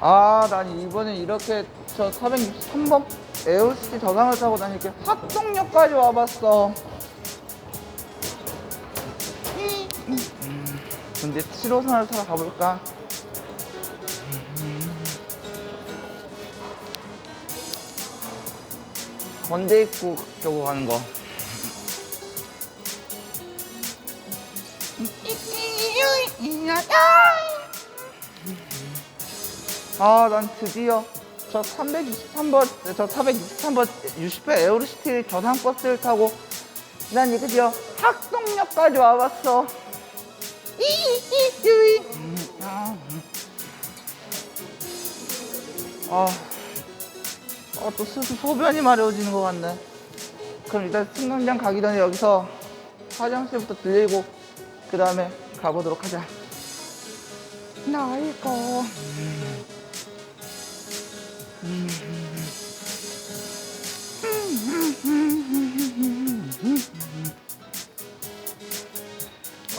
아, 난 이번에 이렇게 저 463번 에어시티 저상을 타고 난 이렇게 합동역까지 와봤어. 근데 7호선을 타러 가볼까? 건대 입구 쪽으로 가는 거. 아, 난 드디어 저 363번, 저 463번 60회 에어로시티 저상버스를 타고 난 이제 드디어 학동역까지 와봤어. 이이이이. 아, 아, 아, 또 스스 소변이 마려워지는 것 같네. 그럼 일단 승강장 가기 전에 여기서 화장실부터 들리고 그 다음에 가보도록 하자. 나 이거.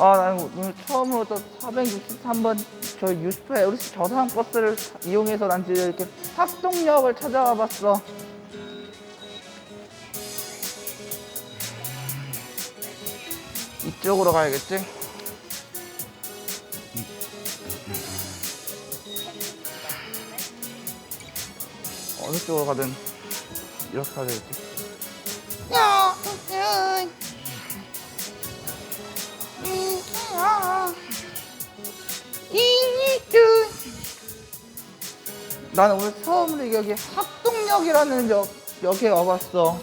아, 나는 오늘 처음으로 또 463번 저 60회 에어리스 저상 버스를 이용해서 난 지금 이렇게 합동역을 찾아와 봤어. 이쪽으로 가야겠지? 어느 쪽으로 가든 이렇게 가야 되겠지? 야, 야. 나는 오늘 처음으로 여기 합동역이라는 역, 역에 와봤어.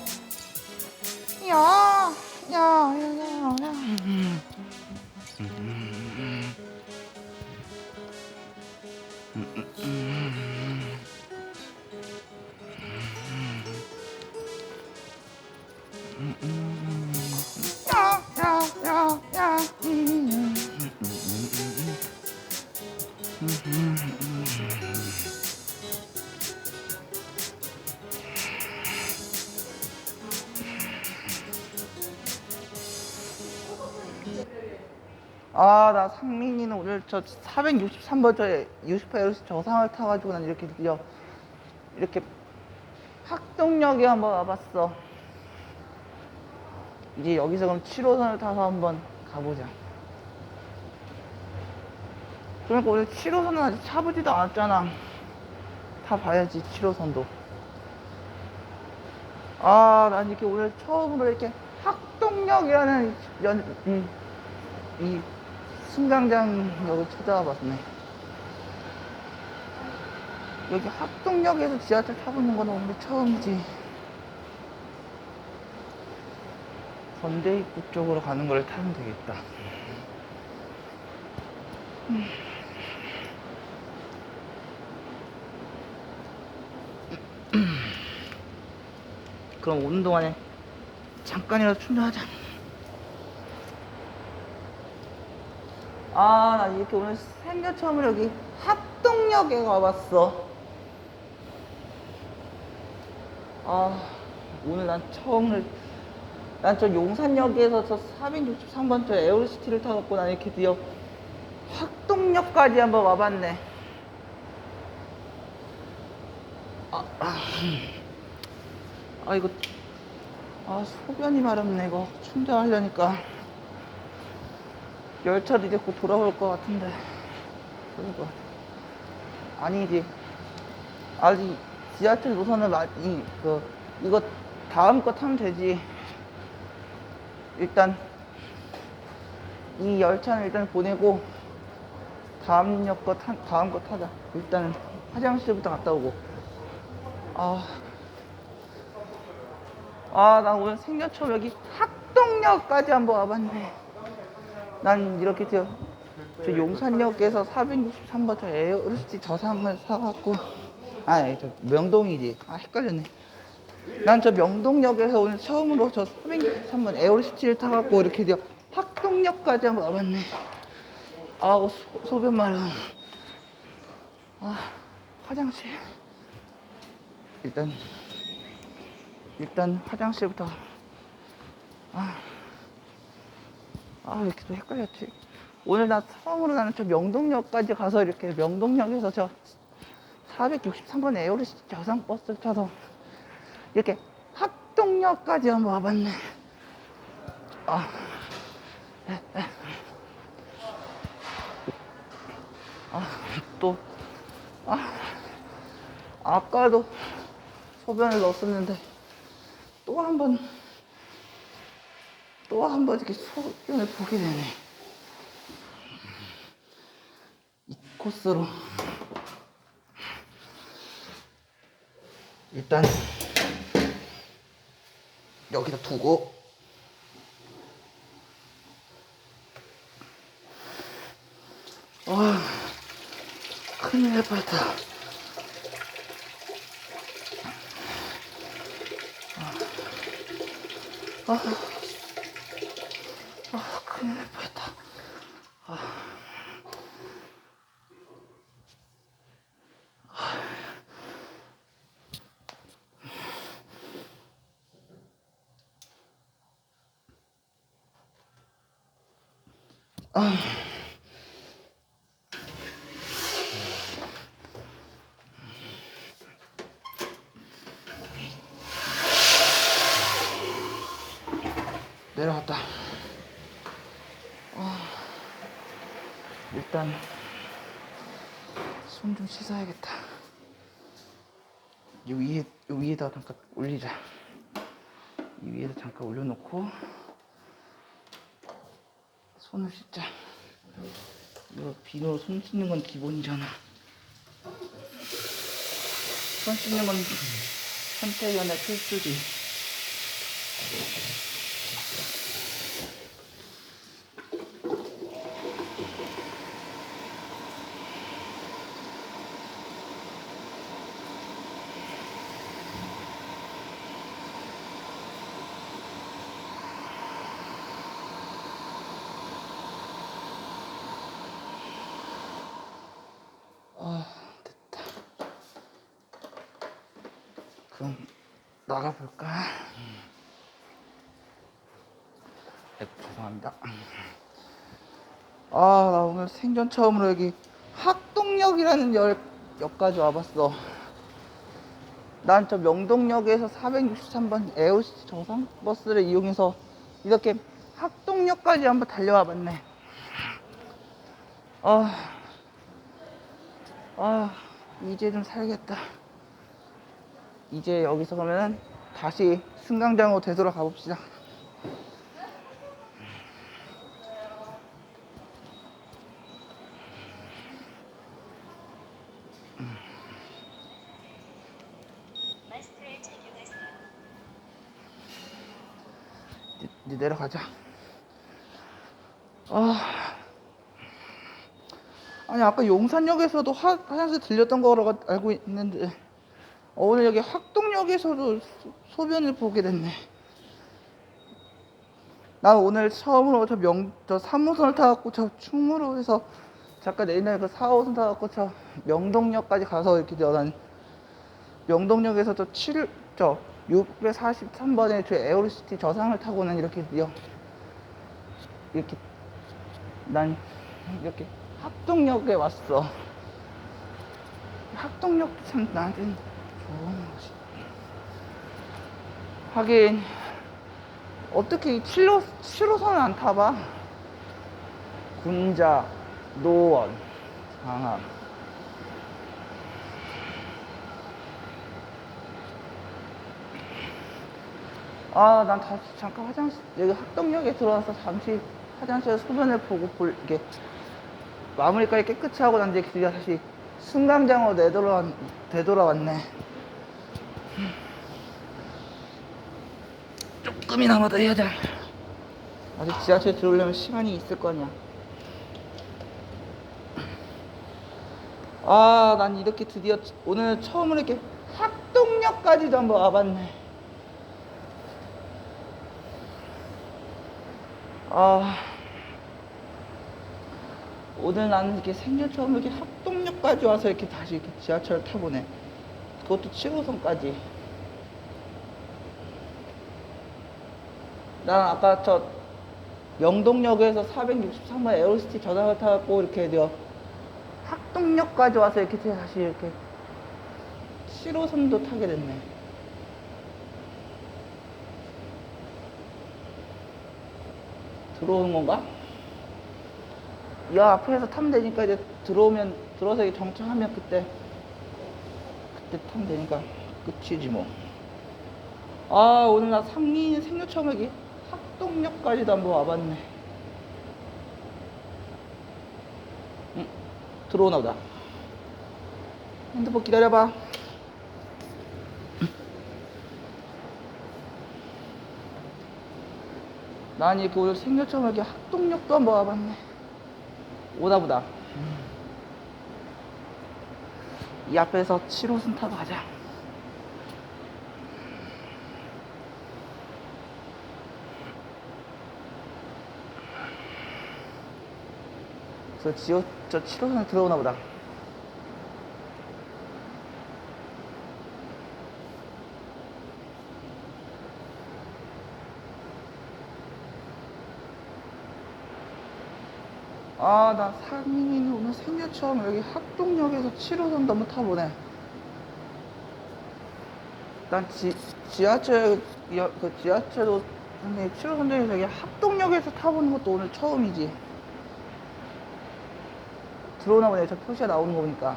야, 야, 야, 야, 야. 야, 오늘 저 463번 저 60회 저상을 타가지고 난 이렇게 드디어 이렇게 학동역에 한번 와봤어. 이제 여기서 그럼 7호선을 타서 한번 가보자. 그러니까 오늘 7호선은 아직 차보지도 않았잖아. 다 봐야지, 7호선도. 아, 난 이렇게 오늘 처음으로 이렇게 학동역이라는 연, 이, 이 승강장역을 찾아와 봤네. 여기 학동역에서 지하철 타보는 건 오늘 처음이지. 건대 입구 쪽으로 가는 걸 타면 되겠다. 음. 그럼 오는 동안에 잠깐이라도 충전하자. 아, 나 이렇게 오늘 생겨 처음으로 여기 합동역에 와봤어. 아, 오늘 난 처음으로, 난저 용산역에서 저 463번 저 에어로시티를 타갖고 난 이렇게 드디어 학동역까지 한번 와봤네. 아, 아, 아 이거, 아, 소변이 마렵네, 이거. 충전하려니까. 열차도 이제 곧 돌아올 것 같은데. 그러니까. 아니지. 아직 지하철 노선을 마, 이, 그, 이거 다음 거 타면 되지. 일단, 이 열차는 일단 보내고, 다음 역거 타, 다음 거 타자. 일단 화장실부터 갔다 오고. 아. 아, 나 오늘 생전 처음 여기 학동역까지 한번 와봤네. 난 이렇게 저, 저 용산역에서 463번 저 에어르시티 저상을 사갖고 아니 저 명동이지. 아 헷갈렸네. 난 저 명동역에서 오늘 처음으로 저 463번 에어르시티를 타갖고 이렇게 저 학동역까지 한번 와봤네. 아우 소, 소변 마려 아 화장실. 일단 일단 화장실부터. 아 아, 왜 이렇게 또 헷갈렸지? 오늘 나 처음으로 나는 저 명동역까지 가서 이렇게 명동역에서 저 463번 에어리시 저상 버스를 타서 이렇게 학동역까지 한번 와봤네. 아, 아, 또, 아, 아까도 소변을 넣었었는데 또 한 번, 또 한 번 이렇게 소변을 보게 되네. 이 코스로. 일단 여기다 두고. 와 큰일 날 뻔했다. 아, 아, 아 큰일 날 뻔했다 내려갔다 아, 일단 손 좀 씻어야겠다. 이 위에 이 위에다 잠깐 올리자. 이 위에다 잠깐 올려놓고 손을 씻자. 이거 비누로 손 씻는 건 기본이잖아. 손 씻는 건 선택연의 필수지 나가볼까? 네, 죄송합니다 아 나 오늘 생전 처음으로 여기 학동역이라는 역, 역까지 와봤어 난 저 명동역에서 463번 에어시 저상 버스를 이용해서 이렇게 학동역까지 한번 달려와 봤네 아 아, 이제 좀 살겠다. 이제 여기서 그러면 다시 승강장으로 되돌아가 봅시다. 이제, 내려가자. 아. 아니, 아까 용산역에서도 화, 화장실 들렸던 거라고 알고 있는데, 어, 오늘 여기 학동역에서도 소, 소변을 보게 됐네. 난 오늘 처음으로 저 명, 저 3호선을 타갖고 저 충무로에서 잠깐 내리는 그 4호선 타갖고 저 명동역까지 가서 이렇게 난 명동역에서 저 7, 저 643번의 저 에어로시티 저상을 타고는 이렇게 여, 이렇게 난 이렇게 학동역에 왔어. 학동역도 참 나한테는. 하긴 어떻게 이 7호, 7호선을 안 타봐? 군자, 노원, 상암. 아, 난 다시 잠깐 화장실, 여기 학동역에 들어와서 잠시 화장실에 소변을 보고 볼, 이게 마무리까지 깨끗이 하고 난 이제 드디어 다시 승강장으로 내돌아, 되돌아왔네. 조금이나마 더 해야 돼. 아직 지하철 들어오려면 시간이 있을 거 아니야. 아, 난 이렇게 드디어 오늘 처음으로 이렇게 학동역까지도 한번 와봤네. 아, 오늘 나는 이렇게 생전 처음 이렇게 학동역까지 와서 이렇게 다시 이렇게 지하철 타보네. 그것도 7호선까지. 난 아까 저 영동역에서 463번 에어시티 전화를 타고 이렇게 저 학동역까지 와서 이렇게 다시 이렇게 7호선도 타게 됐네. 들어오는 건가? 이 앞에서 타면 되니까 이제 들어오면 들어서 이게 정차하면 그때 그때 타면 되니까 끝이지 뭐. 아 오늘 나 상인 처음 여 기 학동역까지도 한번 와봤네. 응 들어오나 보다. 핸드폰 기다려봐. 난 이렇게 오늘 생애 처음 여기 학동역도 한번 와봤네. 오나 보다. 이 앞에서 7호선 타고 가자. 저 지호, 저 7호선에 들어오나 보다. 아, 나 상민이 오늘 생애 처음 여기 학동역에서 7호선 너무 타보네. 난 지, 지하철, 여- 그 지하철도, 근데 7호선 중에서 여기 학동역에서 타보는 것도 오늘 처음이지. 들어오나 보네. 저 표시가 나오는 거 보니까.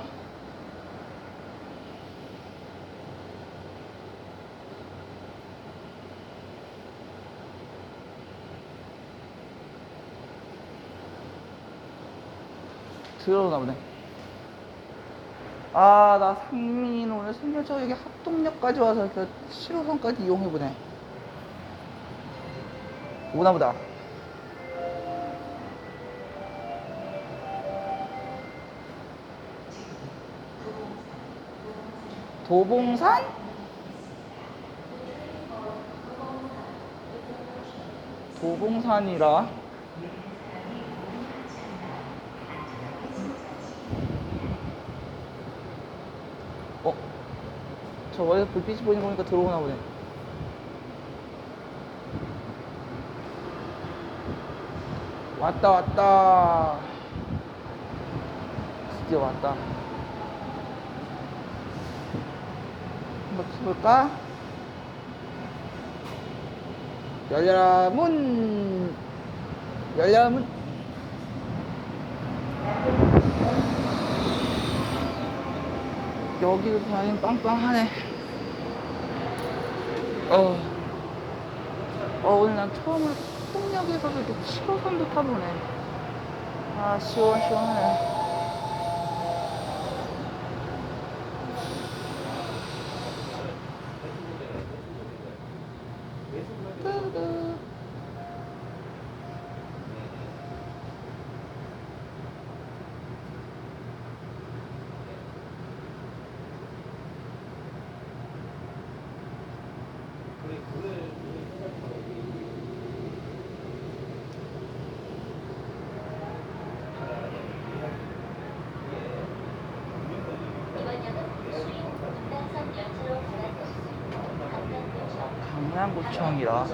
들어오나 보네. 아, 나 상민이는 오늘 생일저 여기 합동역까지 와서 그 7호선까지 이용해보네. 오나 보다. 도봉산? 도봉산이라. 어? 저 원래 불빛이 보이는 거 보니까 들어오나 보네. 왔다, 왔다. 드디어 왔다. 한번 쳐볼까? 열려라 문. 열려라 문. 여기를 다니면 빵빵하네. 어, 어 오늘 난 처음으로 통역에서 이렇게 7호선도 타보네 아 시원시원하네 뚜두. 이번 역은 수인 분당선 열차로 갈아타시습니다. 강남역에 서 강남구청이라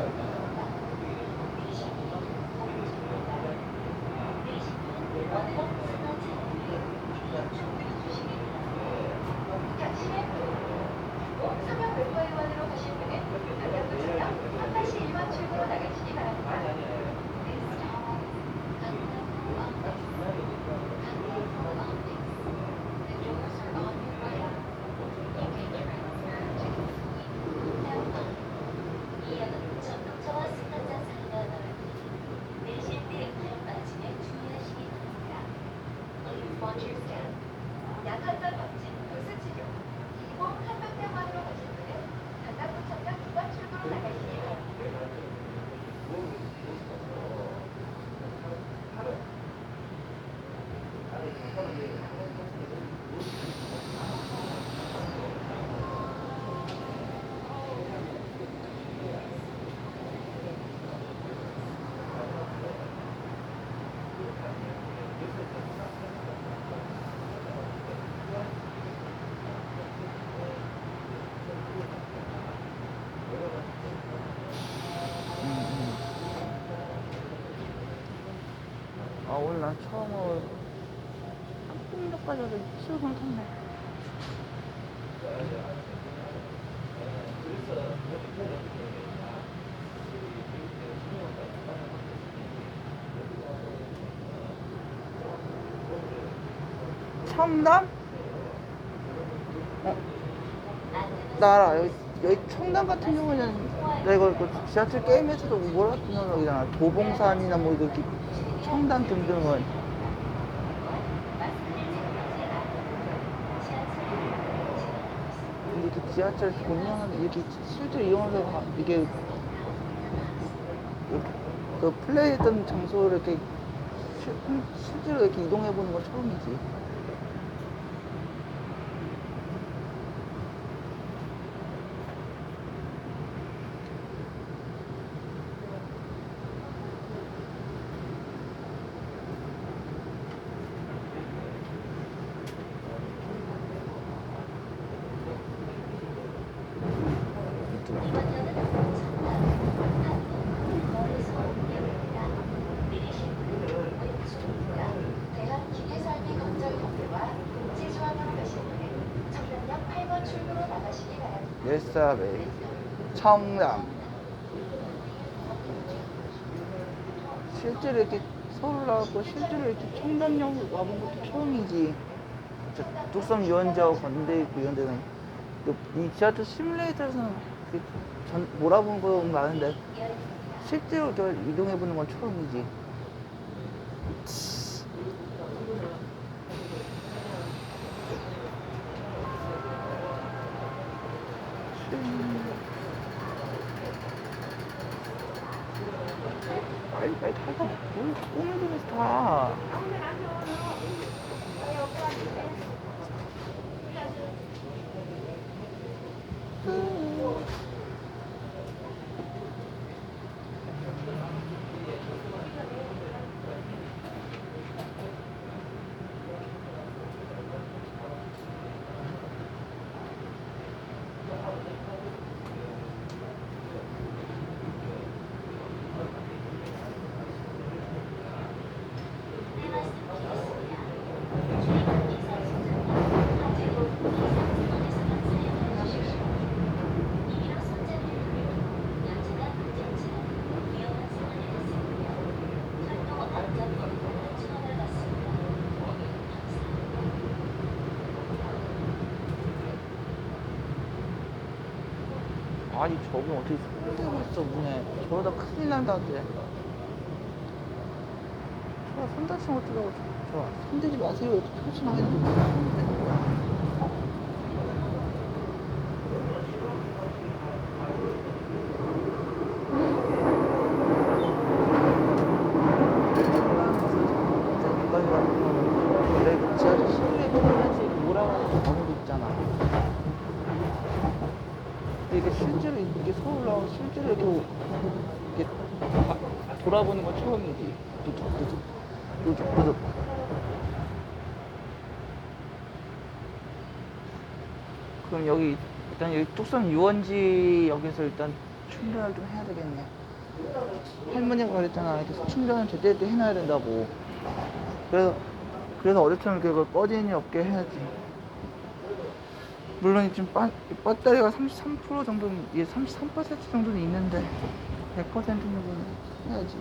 on your stand. 아 오늘 난 처음 어 한풍도까지 와서 수분 탔네 청담? 어? 나 알아 여기, 여기 청담 같은 경우는 내가 이거 지하철 게임에서도 뭐라 했던 생각이잖아 도봉산이나 뭐 이거 게 청담 등등은 근데 이렇게 지하철 본영은 이렇게 실제로 이용해서 가- 이게 그 플레이했던 장소를 이렇게 실, 실제로 이렇게 이동해 보는 건 처음이지. 대한 기계설비건설협회와 제주항공 가시는 청담역 8번 출구로 예사베이 청담 실제로 이렇게 서울 나왔고 실제로 이렇게 청담역 와본 것도 처음이지. 저 뚝섬 유원지하고 건대 있고 이런 데는. 그이 지하철 시뮬레이터에서는 그 전, 몰아본 거 많은데 실제로 저 이동해 보는 건 처음이지 빨리 빨리 꿈을 들면서 타 아니 저분 어떻게 있어? 문에. 저러다 큰일 난다 쟤 좋아 손 다치면 어쩌라고. 좋아 손대지 마세요. 이렇게 표시만 해도 되는 거야 원래 그 지하철 실내 보면서 뭐라고 번호도 있잖아 근데 이게 실제로 이게 서울 나온 실제로 이렇게 이렇게 바- 돌아보는 건 처음이지. 두둑두둑 두둑두둑. 그럼 여기 일단 여기 뚝섬 유원지 여기서 일단 충전을 좀 해야 되겠네. 할머니가 그랬잖아. 이렇게 충전을 제대로 해놔야 된다고. 그래서 그래서 어제처럼 그걸 꺼짐이 없게 해야지. 물론 지금 빠, 배터리가 33% 정도는, 예, 33% 정도는 있는데, 100% 정도는 해야지.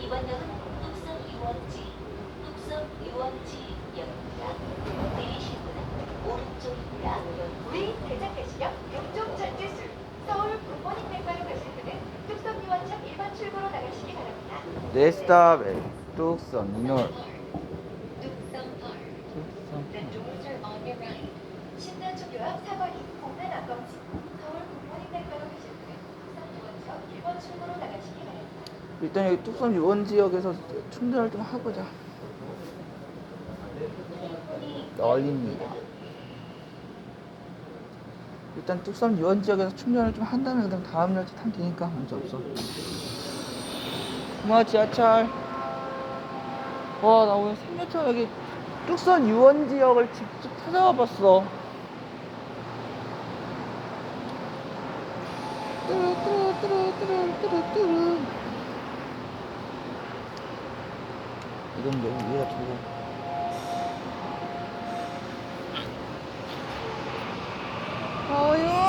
이번 역은 뚝섬 유원지, 뚝섬 유원지역입니다. 내리실 분은 오른쪽입니다. 우리 대장대시역 용종 전지술 서울 굿모닝 백과로 가실 분은 뚝섬 유원역 1번 출구로 나가시기 바랍니다. 네 스탑에 뚝섬 놀. 뚝섬 널. The 뚝섬. doors are on your right. 신단초교 앞 사거리 공단 앞검지 서울 굿모닝 백과로 가실 분은 뚝섬 유원역 1번 출구로 나가시기 바랍니다. 일단 여기 뚝섬 유원지역에서 충전을 좀 하고자. 널립니다. 일단 뚝섬 유원지역에서 충전을 좀 한 다음에 그다음 다음 열차 타면 되니까 문제 없어. 고마워 지하철. 와 나 오늘 3년차 여기 뚝섬 유원 지역을 직접 찾아와 봤어. 뚜루뚜루뚜루뚜루뚜루 이건 여기 위에다 두고 어유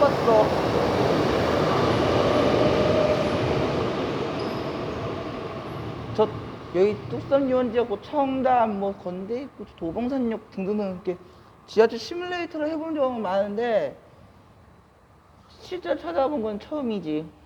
왔어. 저 여기 뚝섬 유원지역, 뭐 청담, 뭐 건대입구, 도봉산역 등등등 이렇게 지하철 시뮬레이터를 해본 적은 많은데 실제로 찾아본 건 처음이지.